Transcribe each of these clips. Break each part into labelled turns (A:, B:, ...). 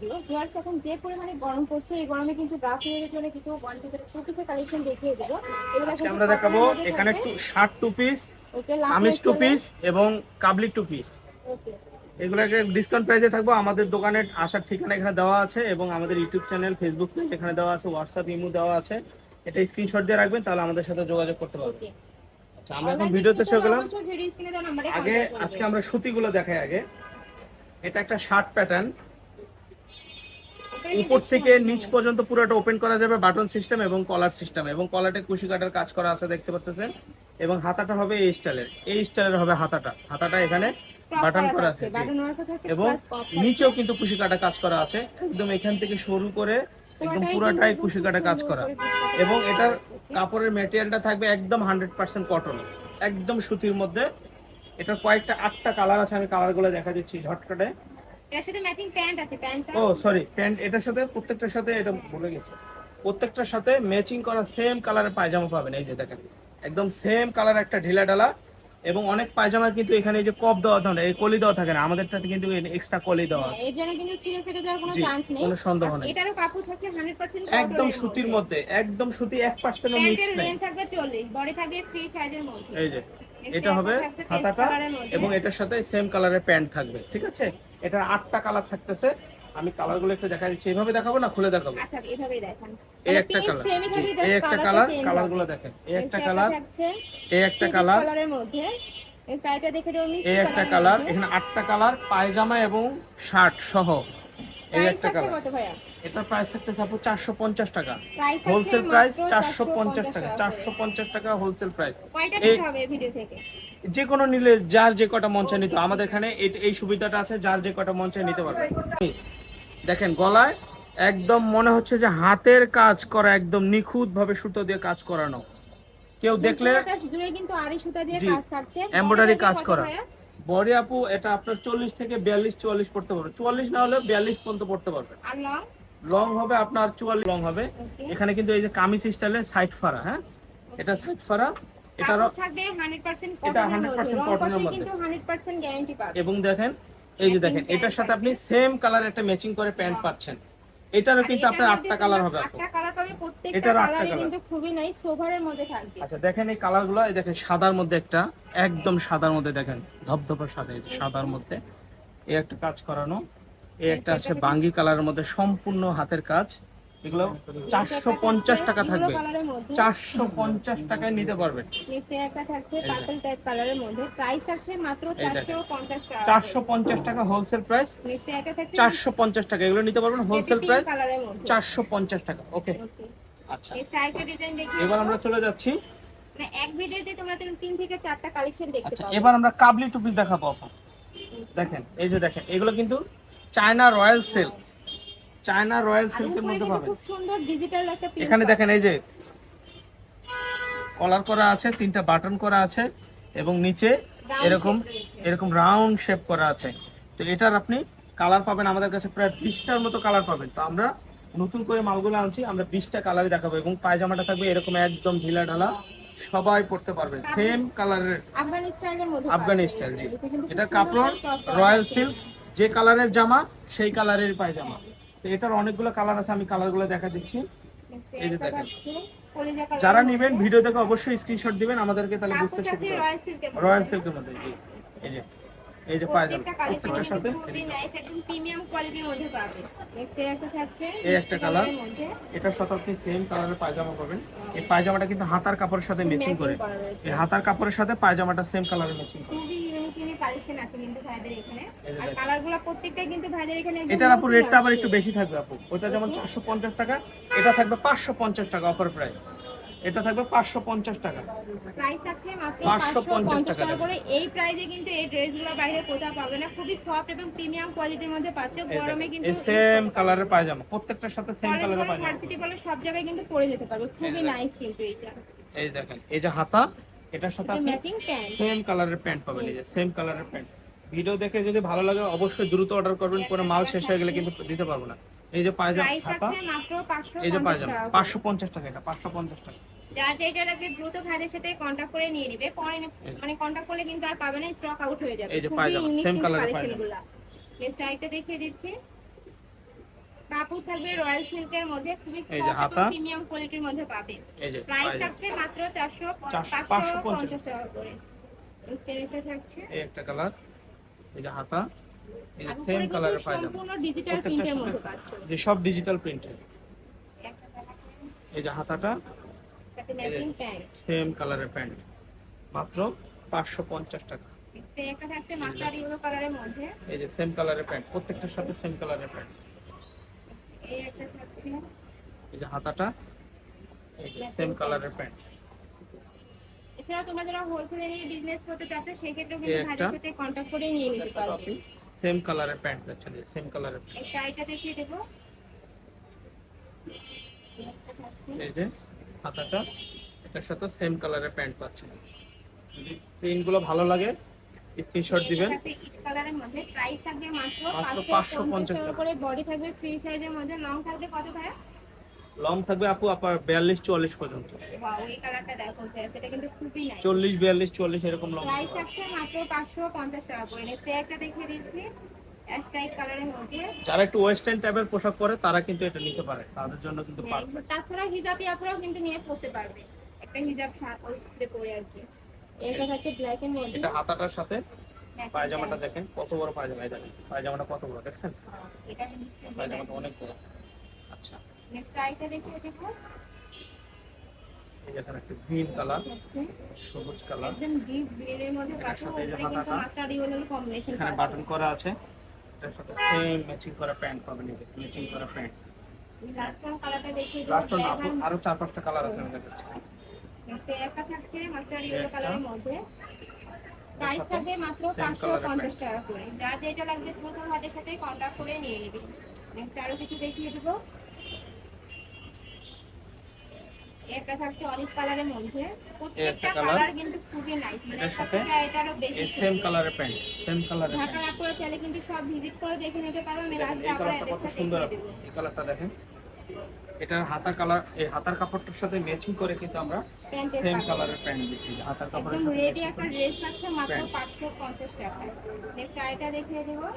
A: Viewers এখন যে পরিমাণে গরম পড়ছে এই গরমে কিন্তু ব্রা ফিয়ারের জন্য কিছু ওয়ান পিসের টু পিসের কালেকশন দেখিয়ে দেব।
B: আজকে আমরা দেখাবো এখানে
A: থাকবে।
B: Shirt two piece
A: okay
B: kameez two piece এবং কাবলি টু পিস এগুলোকে ডিসকাউন্ট প্রাইসে থাকব। আমাদের দোকানের আসার ঠিকানা এখানে দেওয়া আছে এবং আমাদের ইউটিউব চ্যানেল ফেসবুক পেজ এখানে দেওয়া আছে হোয়াটসঅ্যাপ ইমো দেওয়া আছে। এটা স্ক্রিনশট দিয়ে রাখবেন তাহলে আমাদের সাথে যোগাযোগ করতে পারবেন। আচ্ছা আমরা এখন ভিডিওতে চলে গেলাম। আগে আজকে আমরা সুতিগুলো দেখাই আগে। এটা একটা শার্ট প্যাটার্ন উপর থেকে নিচ পর্যন্ত পুরোটা ওপেন করা যাবে বাটন সিস্টেম এবং কলার সিস্টেম এবং কলারটা কুশি কাটার কাজ করা আছে দেখতে পাচ্ছেন? এবং হাতাটা হবে এই স্টাইলের এই স্টাইলের হবে হাতাটা। হাতাটা এখানে বাটন করা আছে। এবং নিচেও কিন্তু কুশি কাটা কাজ করা আছে। একদম এখান থেকে শুরু করে একদম পুরোটাই কুশি কাটা কাজ করা। এবং এটার কাপড়ের ম্যাটেরিয়ালটা থাকবে একদম হান্ড্রেড পার্সেন্ট কটন একদম সুতির মধ্যে। এটার কয়েকটা আটটা কালার আছে আমি কালারগুলো দেখা দিচ্ছি ঝটকাটে।
A: এর সাথে ম্যাচিং প্যান্ট আছে প্যান্টটা
B: ও সরি প্যান্ট এটার সাথে প্রত্যেকটার সাথে এটা ভুলে গেছে। প্রত্যেকটার সাথে ম্যাচিং করা সেম কালারের পায়জামা পাবেন এই যে দেখেন। একদম সেম কালার একটা ঢিলা ঢালা এবং অনেক পায়জামার কিন্তু এখানে এই যে কপ দেওয়া থাকে এই কলি দেওয়া থাকে না আমাদেরটাতে কিন্তু এক্সট্রা কলি দেওয়া আছে।
A: এর জন্য কিন্তু সিলে ফেটে যাওয়ার কোনো চান্স নেই।
B: কোনো সন্দেহ নেই।
A: এটারও কাপড় থাকছে 100%
B: একদম সুতির মধ্যে একদম সুতি এক পার্সেন্টও মিক্স
A: প্যান্টের
B: নেই।
A: লেন্থ থাকবে 40 বডি থাকবে ফ্রি সাইজের মধ্যে।
B: এই যে এটা হবে হাতাটা এবং এটার সাথে সেম কালারের প্যান্ট থাকবে ঠিক আছে? এটার আটটা কালার থাকতেছে। আমি কালারগুলো একটু দেখা দিচ্ছি। এইভাবে দেখাবো না? খুলে দেখাবো?
A: আচ্ছা
B: এই একটা কালার এই একটা কালার কালারগুলো দেখেন। এই একটা কালার এই একটা কালার
A: এই
B: একটা কালার এখানে আটটা কালার পায়জামা এবং শার্ট সহ। এই একটা কালার এটার প্রাইস থাকতেছে আপু টাকা। হোলসেল প্রাইস টাকা হোলসেল প্রাইস
A: কয়টা
B: এই-
A: হবে ভিডিও থেকে?
B: যে কোনো নিলে যার যে কটা মঞ্চে নিতে আমাদের এখানে এই- সুবিধাটা আছে যার যে কটা মঞ্চে নিতে পারবে। দেখেন গলায় একদম মনে হচ্ছে যে হাতের কাজ করা একদম নিখুঁত ভাবে সুতো দিয়ে কাজ করানো। কেউ দেখলে
A: কিন্তু আড়ি সুতা দিয়ে কাজ থাকছে।
B: এমব্রয়ডারি কাজ করা? বডি আপু এটা আপনার চল্লিশ থেকে বিয়াল্লিশ চুয়াল্লিশ পড়তে পারবে। চুয়াল্লিশ না হলে বিয়াল্লিশ পর্যন্ত পড়তে পারবে।
A: লং
B: হবে আপনার চুয়াল্লিশ লং হবে। এখানে কিন্তু এই যে কামিজ স্টাইলের সাইড ফারা হ্যাঁ? এটা সাইড ফারা এটারও
A: কাপড় থাকবে 100%
B: এটা
A: কটনের
B: 100%
A: মধ্যে
B: কটনের মধ্যে।
A: কিন্তু 100% গ্যারান্টি পাবে।
B: এবং দেখেন এই যে দেখেন এটার সাথে আপনি সেম কালার একটা ম্যাচিং করে প্যান্ট পাচ্ছেন। এটারও কিন্তু আপনার আটটা কালার হবে
A: আটটা কালার পাবে প্রত্যেকটা কালারই কিন্তু খুবই নাইস সোভারের মধ্যে থাকবে।
B: আচ্ছা দেখেন এই কালারগুলো এই দেখেন সাদার মধ্যে একটা একদম সাদার মধ্যে দেখেন ধপধপে সাদা এই সাদার মধ্যে। এই একটা কাজ করানো এই একটা আছে বাঙ্গি কালারের মধ্যে সম্পূর্ণ হাতের কাজ। এগুলো চারশো পঞ্চাশ টাকা থাকবে। চারশো পঞ্চাশ টাকায় নিতে পারবেন
A: নিচে একটা থাকছে পার্পল টাইপ কালারের মধ্যে। প্রাইস থাকছে মাত্র
B: এই দেখেন।
A: 450 টাকা।
B: চারশো পঞ্চাশ টাকা হোলসেল প্রাইস চারশো পঞ্চাশ টাকা এগুলো নিতে পারবেন হোলসেল প্রাইস চারশো পঞ্চাশ টাকা ওকে আচ্ছা। এবার আমরা চলে যাচ্ছি।
A: মানে এক ভিডিওতে তোমরা তিন থেকে চারটা কালেকশন দেখতে
B: আচ্ছা
A: পাবে।
B: এবার আমরা কাবলি টু পিস দেখাবো দেখেন এই যে দেখেন এগুলো কিন্তু China royal silk China royal সিল্কের মধ্যে পাবেন
A: খুব সুন্দর ডিজিটাল একটা
B: এখানে দেখেন এই যে কলার করা আছে তিনটা বাটন করা আছে এবং নিচে এরকম এরকম রাউন্ড শেপ করা আছে। তো এটার আপনি কালার পাবেন আমাদের কাছে প্রায় বিশটার মতো কালার পাবেন। তো আমরা নতুন করে মালগুলো আনছি আমরা বিশটা কালারই দেখাবো এবং পায়জামাটা থাকবে এরকম একদম ঢিলা ঢালা সবাই পড়তে পারবে। সেম কালারের
A: আফগানি
B: স্টাইল জি। এটা কাপড় রয়্যাল সিল্ক যে কালারের জামা সেই কালারের পায়জামা। তো এটার অনেকগুলো কালার আছে আমি কালারগুলো দেখা দিচ্ছি। এই যে দেখেন। যারা। নেবেন ভিডিও দেখে অবশ্যই স্ক্রিনশট দিবেন আমাদেরকে তাহলে বুঝতে সুবিধা
A: রয়্যাল সিল্কের মধ্যে।
B: রয়্যাল সিল্কের মধ্যে জি। এই যে এই যে পায়জামা
A: প্রত্যেকটা
B: প্রত্যেকটার সাথে
A: একদম প্রিমিয়াম কোয়ালিটির মধ্যে পাবে। নেক্সট একটা থাকছে
B: এই একটা কালার এটার সাথে আপনি সেম কালারের পায়জামা পাবেন। এই পায়জামাটা কিন্তু হাতার কাপড়ের সাথে ম্যাচিং করে। এই হাতার কাপড়ের সাথে পায়জামাটা সেম কালারের ম্যাচিং করে।
A: খুবই ইউনিক কালেকশন আছে কিন্তু ভাইদের এখানে। আর কালারগুলো প্রত্যেকটাই কিন্তু ভাইদের এখানে
B: এটার আপু রেটটা আবার একটু বেশি থাকবে আপু। ওটা যেমন চারশো পঞ্চাশ টাকা এটা থাকবে পাঁচশো পঞ্চাশ টাকা অফার প্রাইস এটা থাকবে পাঁচশো পঞ্চাশ টাকা।
A: প্রাইস আছে মাত্র
B: 550
A: 550
B: টাকা
A: করে। এই প্রাইসে কিন্তু এই ড্রেসগুলো বাইরে কোথাও পাবে না। খুবই সফট এবং প্রিমিয়াম কোয়ালিটির মধ্যে পাচ্ছ। গরমে কিন্তু
B: সেম কালারের পায়জামা। প্রত্যেকটার সাথে সেম কালারের পায়জামা।
A: ভার্সিটি বলে সব জায়গায় কিন্তু পরে যেতে পারবে। খুবই নাইস কিন্তু এইটা।
B: এই দেখেন এই যে হাতা এটার সাথে আপনি সেম কালারের প্যান্ট পাবেন এই যে সেম কালারের প্যান্ট ভিডিও দেখে যদি ভালো লাগে অবশ্যই দ্রুত অর্ডার করবেন কোনো মাল শেষ হয়ে গেলে কিন্তু দিতে পারব না। এই যে পায়জামা
A: 550
B: এই যে পায়জামা
A: টাকা।
B: পাঁচশো পঞ্চাশ টাকা এটা পাঁচশো পঞ্চাশ টাকা।
A: যার যেটা লাগবে দ্রুত ভাইদের সাথে কন্টাক্ট করে নিয়ে নিবে পরে মানে কন্টাক্ট করলে কিন্তু আর পাবে না স্টক আউট হয়ে যাবে।
B: এই যে পায়জামা,
A: দেখিয়ে দিচ্ছি। কাপড় থাকবে রয়্যাল সিল্কের মধ্যে খুবই সফট প্রিমিয়াম কোয়ালিটির মধ্যে
B: যে
A: প্রাইস থাকছে মাত্র চারশো
B: চারশো,
A: পাঁচশো
B: পাঁচশো
A: পঞ্চাশ। টাকা করে। স্টেরিটা থাকছে।
B: এই একটা কালার এই যে হাতা এই সেম
A: উপরে কিন্তু
B: কালারের
A: সম্পূর্ণ ডিজিটাল
B: প্রত্যেকটার
A: প্রিন্টের
B: সাথে-
A: মধ্যে পাচ্ছ।
B: যে সব ডিজিটাল প্রিন্টের এই যে হাতাটা
A: সাথে ম্যাচিং প্যান্ট
B: সেম কালারের প্যান্ট মাত্র পাঁচশো পঞ্চাশ টাকা।
A: একটা থাকছে মাস্টার ইয়েলো কালারের মধ্যে।
B: এই যে সেম কালারের প্যান্ট প্রত্যেকটার সাথে সেম কালারের প্যান্ট
A: এই একটা থাকছে।
B: এই যে হাতাটা এই যে সেম কালারের প্যান্ট
A: এছাড়া তোমরা যারা হোলসেলে নিয়ে বিজনেস করতে চাচ্ছ সেক্ষেত্রেও
B: এই
A: কিন্তু ভাইদের সাথে কন্ট্যাক্ট করে নিয়ে নিতে পারবে।
B: সেম কালারের প্যান্ট যাচ্ছে সেম কালারের
A: এই দেখিয়ে দেবো। এই
B: যে হাতাটা এটার সাথে সেম কালারের প্যান্ট পাচ্ছেন। যদি প্রিন্টগুলো ভালো লাগে স্ক্রিনশট দিবেন।
A: ইট কালারের মধ্যে প্রাইস থাকবে মাত্র
B: মাত্র
A: 550
B: 550
A: টাকা করে। বডি থাকবে ফ্রি সাইজের মধ্যে। লং থাকবে কত ভাই
B: লং থাকবে আপু আপনার বিয়াল্লিশ চুয়াল্লিশ পর্যন্ত।
A: ওয়াও এই কালারটা দেখো সেটা কিন্তু খুবই নাই
B: চল্লিশ বিয়াল্লিশ চল্লিশ এরকম লং
A: প্রাইস থাকছে মাত্র 550 টাকা করে। নেক্সট একটা দেখিয়ে দিচ্ছি। অ্যাশ টাইপ কালারের মধ্যে।
B: যারা একটু ওয়েস্টার্ন টাইপের পোশাক পরে তারা কিন্তু এটা নিতে পারে। তাদের জন্য কিন্তু
A: হ্যাঁ,
B: পারফেক্ট
A: তাছাড়া হিজাবি আপনারাও কিন্তু নিয়ে পড়তে পারবে। একটা হিজাব পরে আর কি। এটা ব্ল্যাক মধ্যে
B: এটা হাতাটার সাথে পায়জামাটা। দেখেন কত বড় পায়জামা দেখেন পায়জামাটা কত বড় দেখছেন?
A: এটা
B: পায়জামাটা অনেক বড়। আচ্ছা।
A: নেক্সট আইটা
B: এখানে একটা গ্রিন কালার সবুজ কালার
A: একদম ডিপ গ্রিনের মধ্যে
B: এটার
A: পাচ্ছ
B: সাথে এই যে
A: উপরে কিন্তু মাস্টার্ড ইয়েলোর কম্বিনেশন
B: এখানে বাটন করা আছে। এটার সাথে সেম ম্যাচিং করা প্যান্ট পাবেন এই যে ম্যাচিং করা প্যান্ট
A: লাস্ট কালারটা দেখিয়ে
B: আরও চার পাঁচটা কালার আছে আমাদের কাছে
A: next একটা থাকছে মাস্টার্ড ইয়েলো কালারের মধ্যে। প্রাইস থাকবে মাত্র পাঁচশো পঞ্চাশ টাকা করে। যার যেটা লাগবে দ্রুত হাতের সাথে কন্ট্যাক্ট করে নিয়ে নিবি। নেক্সট কিছু দেখিয়ে দেবো। একটা থাকছে অলিভ কালারের মধ্যে। প্রত্যেকটা কালার কিন্তু খুবই নাইস মানে
B: সাথে?
A: এটারও বেশি
B: সেম কালারের প্যান্ট সেম কালারের
A: ঢাকার আপুরা চাইলে কিন্তু সব ভিজিট করে দেখে নিতে পারবে আমি
B: কত
A: অ্যাড্রেসটা
B: সুন্দর।
A: দেখিয়ে দেবো।
B: এই কালারটা দেখেন। এটার হাতার কালার এই হাতার কাপড়টার সাথে ম্যাচিং করে কিন্তু আমরা সেম
A: কালার
B: কালারের প্যান্ট দিচ্ছি। হাতার কাপড়ের সাথে
A: রেডি একটা। ড্রেস থাকছে মাত্র
B: Pant।
A: পাঁচশো পঞ্চাশ টাকা। নেক্সট আইটা দেখিয়ে দেবো।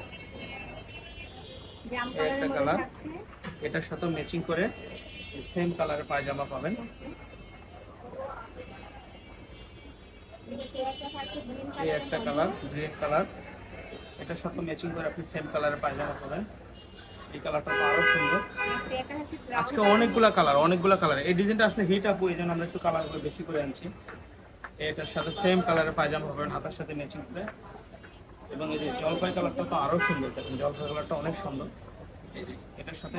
A: জাম কালারের মধ্যে
B: এটার সাথে ম্যাচিং করে সেম কালারের পায়জামা পাবেন।
A: এই একটা
B: কালার গ্রিন কালার এটার সাথে ম্যাচিং করে আপনি সেম কালারের পায়জামা পাবেন। আজকে অনেকগুলা কালার অনেকগুলা কালার। এই ডিজাইনটা আসলে হিট আপু এই জন্য আমরা একটু কালারগুলো বেশি করে আনছি। এটার সাথে সেম কালারের পায়জামা হবে, হাতার সাথে ম্যাচিং করে এবং এই যে জলপাই কালারটা তো আরও সুন্দর, দেখুন জলপাই কালারটা অনেক সুন্দর। এটার সাথে